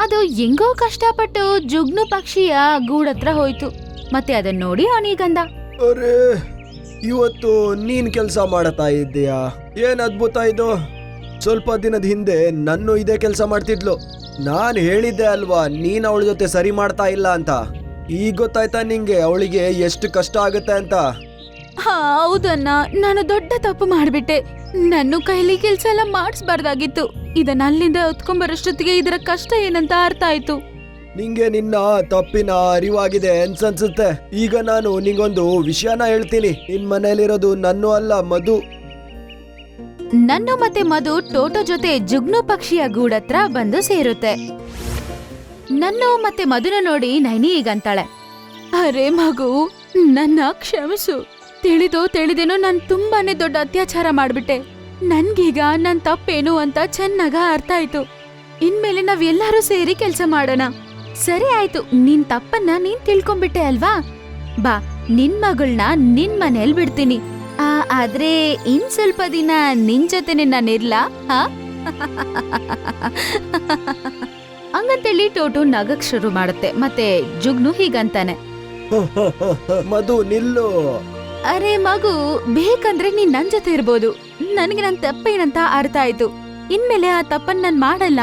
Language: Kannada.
ಅದು ಹೆಂಗೋ ಕಷ್ಟಪಟ್ಟು ಜುಗ್ನು ಪಕ್ಷಿಯ ಗೂಡತ್ರ ಹೋಯ್ತು. ಮತ್ತೆ ಅದನ್ನ ನೋಡಿ ಅವನಿಗಂದ ಅರೆ, ಇವತ್ತು ನೀನ್ ಕೆಲಸ ಮಾಡತಾ ಇದ್ದೀಯಾ? ಏನ್ ಅದ್ಭುತ ಇದು? ಸ್ವಲ್ಪ ದಿನದ ಹಿಂದೆ ನನ್ನೂ ಇದೇ ಕೆಲಸ ಮಾಡ್ತಿದ್ಲು. ನಾನು ಹೇಳಿದ್ದೆ ಅಲ್ವಾ, ನೀನ್ ಅವಳ ಜೊತೆ ಸರಿ ಮಾಡ್ತಾ ಇಲ್ಲ ಅಂತ. ಈಗ ಗೊತ್ತಾಯ್ತಾ ನಿಂಗೆ ಅವಳಿಗೆ ಎಷ್ಟು ಕಷ್ಟ ಆಗುತ್ತೆ ಅಂತ? ಹೌದನ್ನ ನಾನು ದೊಡ್ಡ ತಪ್ಪು ಮಾಡ್ಬಿಟ್ಟೆ. ನನ್ನ ಕೈಲಿ ಕೆಲ್ಸ ಎಲ್ಲ ಮಾಡಿಸ್ಬಾರ್ದಾಗಿತ್ತು. ಇದನ್ನ ಅಲ್ಲಿಂದ ಹೊತ್ಕೊಂಬರಷ್ಟೊತ್ತಿಗೆ ಇದರ ಕಷ್ಟ ಏನಂತ ಅರ್ಥ ಆಯ್ತು. ನಿಂಗೆ ನಿನ್ನ ತಪ್ಪಿನ ಅರಿವಾಗಿದೆ ಅನ್ಸನ್ಸುತ್ತೆ. ಈಗ ನಾನು ನಿಂಗೊಂದು ವಿಷಯನ ಹೇಳ್ತೀನಿ. ನಿನ್ ಮನೆಯಲ್ಲಿರೋದು ನನ್ನ ಅಲ್ಲ ಮಧು. ನನ್ನ ಮತ್ತೆ ಮಧು ಟೋಟೋ ಜೊತೆ ಜುಗ್ನು ಪಕ್ಷಿಯ ಗೂಡತ್ರ ಬಂದು ಸೇರುತ್ತೆ. ನನ್ನ ಮತ್ತೆ ಮಧುನ ನೋಡಿ ನೈನಿ ಈಗಂತಾಳೆ ಅರೆ ಮಗು ನನ್ನ ಕ್ಷಮಿಸು. ತಿಳಿದೋ ತಿಳಿದೇನೋ ನಾನು ತುಂಬಾನೇ ದೊಡ್ಡ ಅತ್ಯಾಚಾರ ಮಾಡ್ಬಿಟ್ಟೆ. ನನ್ಗೀಗ ನನ್ ತಪ್ಪೇನು ಅಂತ ಚೆನ್ನಾಗ ಅರ್ಥ ಆಯ್ತು. ಇನ್ಮೇಲೆ ನಾವೆಲ್ಲರೂ ಸೇರಿ ಕೆಲ್ಸ ಮಾಡೋಣ. ಸರಿ ಆಯ್ತು ನಿನ್ ತಪ್ಪನ್ನ ನೀನ್ ತಿಳ್ಕೊಂಬಿಟ್ಟೆ ಅಲ್ವಾ? ಬಾ ನಿನ್ ಮಗಳನ್ನ ನಿನ್ ಮನೇಲ್ ಬಿಡ್ತೀನಿ. ಆ, ಆದ್ರೆ ಇನ್ ಸ್ವಲ್ಪ ದಿನ ನಿನ್ ಜೊತೆನೆ ನಾನಿರ್ಲಾ ಹಾ? ಹಂಗಂತೇಳಿ ಟೋಟು ನಗಕ್ ಶುರು ಮಾಡುತ್ತೆ ಮತ್ತೆ ಜುಗ್ನು ಹೀಗಂತಾನೆ. ಮಧು ನಿಲ್ಲು. ಅರೆ ಮಗು, ಬೇಕಂದ್ರೆ ನೀನ್ ನನ್ ಜೊತೆ ಇರ್ಬೋದು. ನನ್ಗೆ ನನ್ ತಪ್ಪೇನಂತ ಅರ್ಥ ಆಯ್ತು. ಇನ್ಮೇಲೆ ಆ ತಪ್ಪನ್ ನಾನ್ ಮಾಡಲ್ಲ.